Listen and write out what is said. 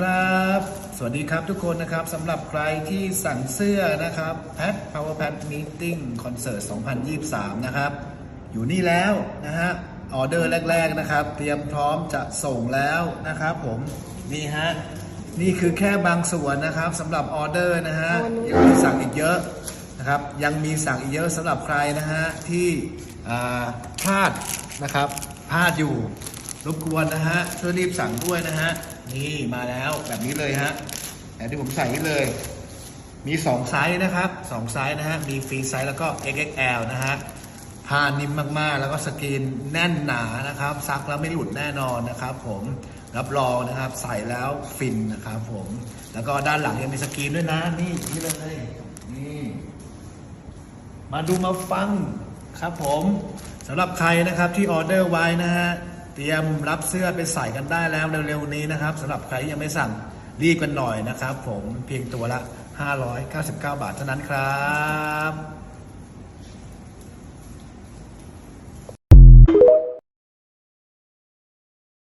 ครับ สวัสดีครับทุกคนนะครับสำหรับใครที่สั่งเสื้อนะครับ Pat Power Pat Meeting Concert 2023 นะครับ อยู่นี่แล้วนะฮะออเดอร์แรก ๆนะครับ เตรียมพร้อมจะส่งแล้วนะครับผมนี่ฮะนี่คือแค่บางส่วนนะครับสำหรับออเดอร์นะฮะยังมีสั่งอีกเยอะนะครับยังมีสั่งอีกเยอะสำหรับใครนะฮะที่พลาดนะครับพลาดอยู่ รบกวนนะฮะ ช่วยรีบสั่งด้วยนะฮะ นี่มาแล้วแบบนี้เลยฮะแต่ที่ผมใส่นี่เลย มี2ไซส์นะครับ2ไซส์นะฮะ มีฟรีไซส์แล้วก็ XXL นะฮะผ้านิ่มมากๆ แล้วก็สกรีนแน่นหนานะครับ ซักแล้วไม่หลุดแน่นอนนะครับ ผมรับรองนะครับใส่แล้วฟินนะครับผม แล้วก็ด้านหลังยังมีสกรีนด้วยนะ นี่นี่เลยนี่มาดูมาฟังครับผมสำหรับใครนะครับที่ออเดอร์ไว้นะฮะ ตรียมรับเสื้อไปใส่กันได้แล้วเร็วๆนี้นะครับสำหรับใครยังไม่สั่งรีบกันหน่อยนะครับ ผมเพียงตัวละ 599 บาทเท่านั้นครับ